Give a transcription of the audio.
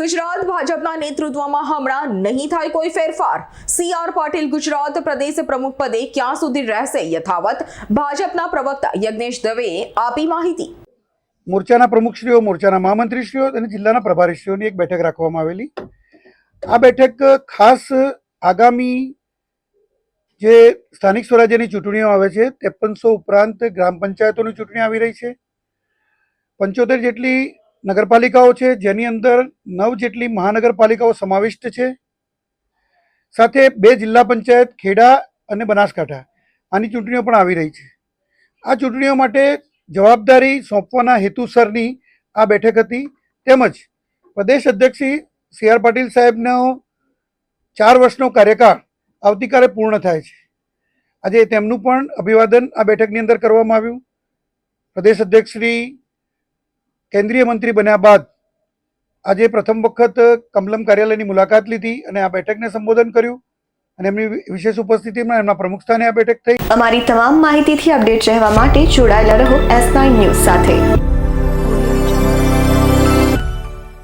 ગુજરાત ભાજપના નેતૃત્વમાં હમણાં નહીં થાય કોઈ ફેરફાર. સી આર પાટીલ ગુજરાત પ્રદેશ પ્રમુખ પદે ક્યાં સુધી રહેશે યથાવત? ભાજપના પ્રવક્તા યજ્ઞેશ દવેએ આપી માહિતી. મોરચાના પ્રમુખશ્રીઓ, મોરચાના મહામંત્રીશ્રીઓ અને જિલ્લાના પ્રભારીશ્રીઓની એક બેઠક રાખવામાં આવેલી. આ બેઠક ખાસ આગામી જે સ્થાનિક સ્વરાજ્યની ચૂંટણીઓ આવે છે, ત્રેપનસો ઉપરાંત ગ્રામ પંચાયતોની ચૂંટણી આવી રહી છે. પંચોતેર જેટલી નગરપાલિકાઓ છે, જેની અંદર નવ જેટલી મહાનગરપાલિકાઓ સમાવિષ્ટ છે. સાથે બે જિલ્લા પંચાયત, ખેડા અને બનાસકાંઠા. આની ચૂંટણીઓ પણ આવી રહી છે. આ ચૂંટણીઓ માટે જવાબદારી સોંપવાના હેતુસરની આ બેઠક હતી. તેમજ પ્રદેશ અધ્યક્ષ સી આર પાટીલ સાહેબનો ચાર વર્ષનો કાર્યકાળ આવતીકાલે પૂર્ણ થાય છે. આજે તેમનું પણ અભિવાદન આ બેઠકની અંદર કરવામાં આવ્યું. પ્રદેશ અધ્યક્ષ શ્રી કેન્દ્રીય મંત્રી બન્યા બાદ આજે પ્રથમ વખત કમલમ કાર્યાલયની મુલાકાત લીધી અને આ બેઠકને સંબોધન કર્યું અને એમની વિશેષ ઉપસ્થિતિમાં એમના પ્રમુખ સ્થાને આ બેઠક થઈ. અમારી તમામ માહિતીથી અપડેટ રહેવા માટે જોડાયેલા રહો એસ ન્યૂઝ સાથે.